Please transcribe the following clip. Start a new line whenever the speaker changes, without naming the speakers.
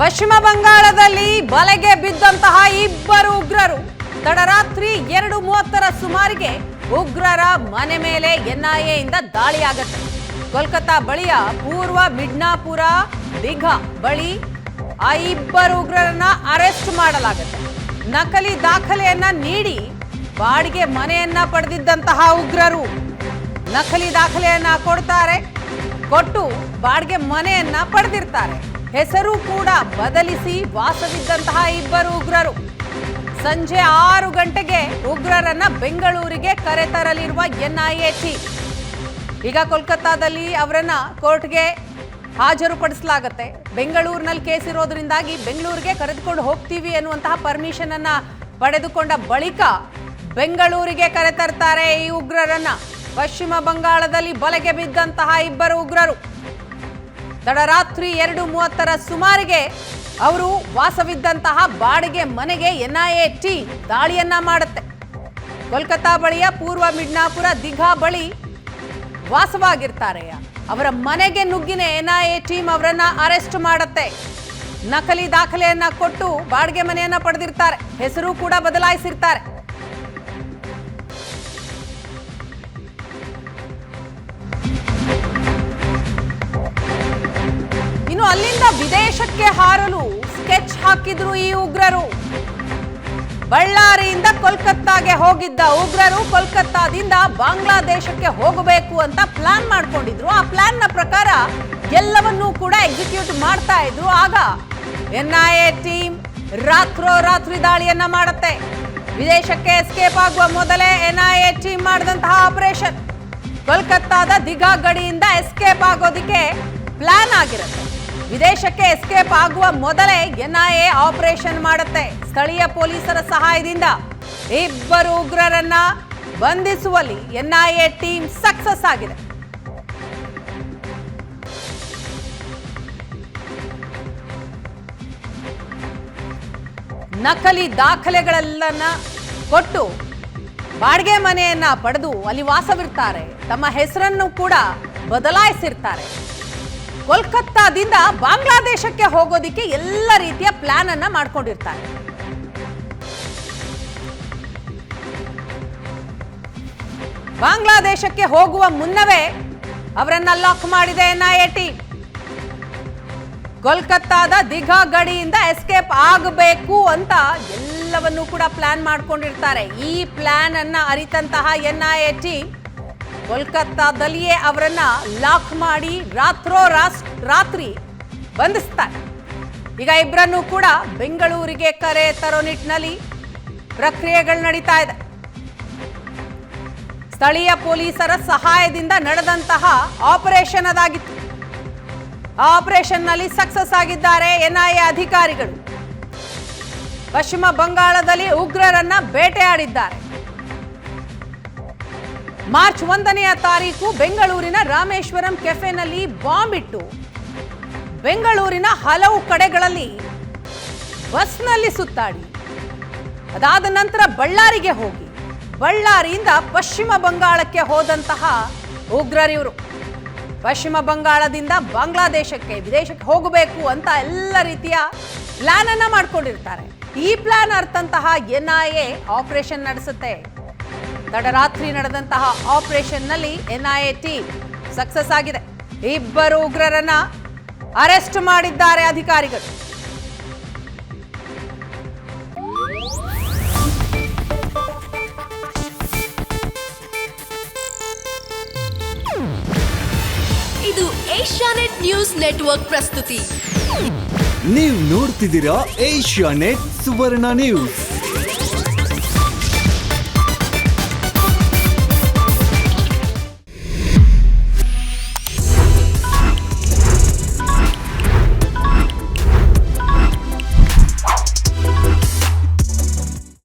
ಪಶ್ಚಿಮ ಬಂಗಾಳದಲ್ಲಿ ಬಲೆಗೆ ಬಿದ್ದಂತಹ ಇಬ್ಬರು ಉಗ್ರರು ತಡರಾತ್ರಿ ಎರಡು ಮೂವತ್ತರ ಸುಮಾರಿಗೆ ಉಗ್ರರ ಮನೆ ಮೇಲೆ ಎನ್ಐಎಯಿಂದ ದಾಳಿಯಾಗತ್ತೆ. ಕೋಲ್ಕತ್ತಾ ಬಳಿಯ ಪೂರ್ವ ಮಿಡ್ನಾಪುರ ದಿಘಾ ಬಳಿ ಆ ಇಬ್ಬರು ಉಗ್ರರನ್ನ ಅರೆಸ್ಟ್ ಮಾಡಲಾಗುತ್ತೆ. ನಕಲಿ ದಾಖಲೆಯನ್ನ ನೀಡಿ ಬಾಡಿಗೆ ಮನೆಯನ್ನ ಪಡೆದಿದ್ದಂತಹ ಉಗ್ರರು ನಕಲಿ ದಾಖಲೆಯನ್ನ ಕೊಡ್ತಾರೆ, ಕೊಟ್ಟು ಬಾಡಿಗೆ ಮನೆಯನ್ನ ಪಡೆದಿರ್ತಾರೆ. ಹೆಸರು ಕೂಡ ಬದಲಿಸಿ ವಾಸವಿದ್ದಂತಹ ಇಬ್ಬರು ಉಗ್ರರು. ಸಂಜೆ ಆರು ಗಂಟೆಗೆ ಉಗ್ರರನ್ನ ಬೆಂಗಳೂರಿಗೆ ಕರೆತರಲಿರುವ ಎನ್ಐಎ ಈಗ ಕೋಲ್ಕತ್ತಾದಲ್ಲಿ ಅವರನ್ನ ಕೋರ್ಟ್ಗೆ ಹಾಜರುಪಡಿಸಲಾಗತ್ತೆ. ಬೆಂಗಳೂರಿನಲ್ಲಿ ಕೇಸ್ ಇರೋದ್ರಿಂದಾಗಿ ಬೆಂಗಳೂರಿಗೆ ಕರೆದುಕೊಂಡು ಹೋಗ್ತೀವಿ ಅನ್ನುವಂತಹ ಪರ್ಮಿಷನ್ ಅನ್ನ ಪಡೆದುಕೊಂಡ ಬಳಿಕ ಬೆಂಗಳೂರಿಗೆ ಕರೆತರ್ತಾರೆ ಈ ಉಗ್ರರನ್ನ. ಪಶ್ಚಿಮ ಬಂಗಾಳದಲ್ಲಿ ಬಲೆಗೆ ಬಿದ್ದಂತಹ ಇಬ್ಬರು ಉಗ್ರರು. ತಡರಾತ್ರಿ ಎರಡು ಮೂವತ್ತರ ಸುಮಾರಿಗೆ ಅವರು ವಾಸವಿದ್ದಂತಹ ಬಾಡಿಗೆ ಮನೆಗೆ ಎನ್ಐಎ ಟಿ ದಾಳಿಯನ್ನ ಮಾಡುತ್ತೆ. ಕೋಲ್ಕತ್ತಾ ಬಳಿಯ ಪೂರ್ವ ಮಿಡ್ನಾಪುರ ದಿಘಾ ಬಳಿ ವಾಸವಾಗಿರ್ತಾರೆ. ಅವರ ಮನೆಗೆ ನುಗ್ಗಿನ ಎನ್ಐಎ ಟೀಮ್ ಅವರನ್ನ ಅರೆಸ್ಟ್ ಮಾಡುತ್ತೆ. ನಕಲಿ ದಾಖಲೆಯನ್ನ ಕೊಟ್ಟು ಬಾಡಿಗೆ ಮನೆಯನ್ನ ಪಡೆದಿರ್ತಾರೆ. ಹೆಸರು ಕೂಡ ಬದಲಾಯಿಸಿರ್ತಾರೆ. ವಿದೇಶಕ್ಕೆ ಹಾರಲು ಸ್ಕೆಚ್ ಹಾಕಿದ್ರು ಈ ಉಗ್ರರು. ಬಳ್ಳಾರಿಯಿಂದ ಕೋಲ್ಕತ್ತಾಗೆ ಹೋಗಿದ್ದ ಉಗ್ರರು ಕೋಲ್ಕತ್ತಾದಿಂದ ಬಾಂಗ್ಲಾದೇಶಕ್ಕೆ ಹೋಗಬೇಕು ಅಂತ ಪ್ಲಾನ್ ಮಾಡ್ಕೊಂಡಿದ್ರು. ಆ ಪ್ಲಾನ್ನ ಪ್ರಕಾರ ಎಲ್ಲವನ್ನೂ ಕೂಡ ಎಕ್ಸಿಕ್ಯೂಟ್ ಮಾಡ್ತಾ ಇದ್ರು. ಆಗ ಎನ್ಐಎ ಟೀಮ್ ರಾತ್ರೋ ರಾತ್ರಿ ದಾಳಿಯನ್ನ ಮಾಡುತ್ತೆ. ವಿದೇಶಕ್ಕೆ ಎಸ್ಕೇಪ್ ಆಗುವ ಮೊದಲೇ ಎನ್ಐಎ ಟೀಮ್ ಮಾಡಿದಂತಹ ಆಪರೇಷನ್ ಕೋಲ್ಕತ್ತಾದ ದಿಗಾ ಗಡಿಯಿಂದ ಎಸ್ಕೇಪ್ ಆಗೋದಿಕ್ಕೆ ಪ್ಲಾನ್ ಆಗಿರುತ್ತೆ. ವಿದೇಶಕ್ಕೆ ಎಸ್ಕೇಪ್ ಆಗುವ ಮೊದಲೇ ಎನ್ಐಎ ಆಪರೇಷನ್ ಮಾಡುತ್ತೆ. ಸ್ಥಳೀಯ ಪೊಲೀಸರ ಸಹಾಯದಿಂದ ಇಬ್ಬರು ಉಗ್ರರನ್ನ ಬಂಧಿಸುವಲ್ಲಿ ಎನ್ಐಎ ಟೀಮ್ ಸಕ್ಸಸ್ ಆಗಿದೆ. ನಕಲಿ ದಾಖಲೆಗಳೆಲ್ಲನ್ನ ಕೊಟ್ಟು ಬಾಡಿಗೆ ಮನೆಯನ್ನ ಪಡೆದು ಅಲ್ಲಿ ವಾಸವಿರ್ತಾರೆ. ತಮ್ಮ ಹೆಸರನ್ನು ಕೂಡ ಬದಲಾಯಿಸಿರ್ತಾರೆ. ಕೋಲ್ಕತ್ತಾದಿಂದ ಬಾಂಗ್ಲಾದೇಶಕ್ಕೆ ಹೋಗೋದಿಕ್ಕೆ ಎಲ್ಲ ರೀತಿಯ ಪ್ಲಾನ್ ಅನ್ನ ಮಾಡ್ಕೊಂಡಿರ್ತಾರೆ. ಬಾಂಗ್ಲಾದೇಶಕ್ಕೆ ಹೋಗುವ ಮುನ್ನವೇ ಅವರನ್ನ ಲಾಕ್ ಮಾಡಿದೆ ಎನ್ಐಎ ಟಿ ಕೋಲ್ಕತ್ತಾದ ದಿಘಾ ಗಡಿಯಿಂದ ಎಸ್ಕೇಪ್ ಆಗಬೇಕು ಅಂತ ಎಲ್ಲವನ್ನೂ ಕೂಡ ಪ್ಲಾನ್ ಮಾಡ್ಕೊಂಡಿರ್ತಾರೆ. ಈ ಪ್ಲಾನ್ ಅನ್ನ ಅರಿತಂತಹ ಎನ್ಐಎ ಟೀಮ್ ಕೋಲ್ಕತ್ತಾದಲ್ಲಿಯೇ ಅವರನ್ನ ಲಾಕ್ ಮಾಡಿ ರಾತ್ರೋ ರಾತ್ರಿ ಬಂಧಿಸ್ತಾರೆ. ಈಗ ಇಬ್ಬರನ್ನು ಕೂಡ ಬೆಂಗಳೂರಿಗೆ ಕರೆ ತರೋ ನಿಟ್ಟಿನಲ್ಲಿ ಪ್ರಕ್ರಿಯೆಗಳು ನಡೀತಾ ಇದೆ. ಸ್ಥಳೀಯ ಪೊಲೀಸರ ಸಹಾಯದಿಂದ ನಡೆದಂತಹ ಆಪರೇಷನ್ ಅದಾಗಿತ್ತು. ಆಪರೇಷನ್ ಆಪರೇಷನ್ನಲ್ಲಿ ಸಕ್ಸಸ್ ಆಗಿದ್ದಾರೆ ಎನ್ಐಎ ಅಧಿಕಾರಿಗಳು. ಪಶ್ಚಿಮ ಬಂಗಾಳದಲ್ಲಿ ಉಗ್ರರನ್ನ ಬೇಟೆಯಾಡಿದ್ದಾರೆ. ಮಾರ್ಚ್ ಒಂದನೆಯ ತಾರೀಕು ಬೆಂಗಳೂರಿನ ರಾಮೇಶ್ವರಂ ಕೆಫೆನಲ್ಲಿ ಬಾಂಬ್ ಇಟ್ಟು ಬೆಂಗಳೂರಿನ ಹಲವು ಕಡೆಗಳಲ್ಲಿ ಬಸ್ನಲ್ಲಿ ಸುತ್ತಾಡಿ. ಅದಾದ ನಂತರ ಬಳ್ಳಾರಿಗೆ ಹೋಗಿ. ಬಳ್ಳಾರಿಯಿಂದ ಪಶ್ಚಿಮ ಬಂಗಾಳಕ್ಕೆ ಹೋದಂತಹ ಉಗ್ರರಿವರು ಪಶ್ಚಿಮ ಬಂಗಾಳದಿಂದ ಬಾಂಗ್ಲಾದೇಶಕ್ಕೆ, ವಿದೇಶಕ್ಕೆ ಹೋಗಬೇಕು ಅಂತ ಎಲ್ಲ ರೀತಿಯ ಪ್ಲಾನ್ ಅನ್ನ ಮಾಡ್ಕೊಂಡಿರ್ತಾರೆ. ಈ ಪ್ಲಾನ್ ಅರ್ಥಂತಹ ಎನ್ಐಎ ಆಪರೇಷನ್ ನಡೆಸುತ್ತೆ. ತಡರಾತ್ರಿ ನಡೆದಂತಹ ಆಪರೇಷನ್ನಲ್ಲಿ ಎನ್ಐಎ ಟೀಮ್ ಸಕ್ಸಸ್ ಆಗಿದೆ. ಇಬ್ಬರು ಉಗ್ರರನ್ನ ಅರೆಸ್ಟ್ ಮಾಡಿದ್ದಾರೆ ಅಧಿಕಾರಿಗಳು.
ಇದು ಏಷ್ಯಾನೆಟ್ ನ್ಯೂಸ್ ನೆಟ್ವರ್ಕ್ ಪ್ರಸ್ತುತಿ.
ನೀವು ನೋಡ್ತಿದ್ದೀರಾ ಏಷ್ಯಾನೆಟ್ ಸುವರ್ಣ ನ್ಯೂಸ್.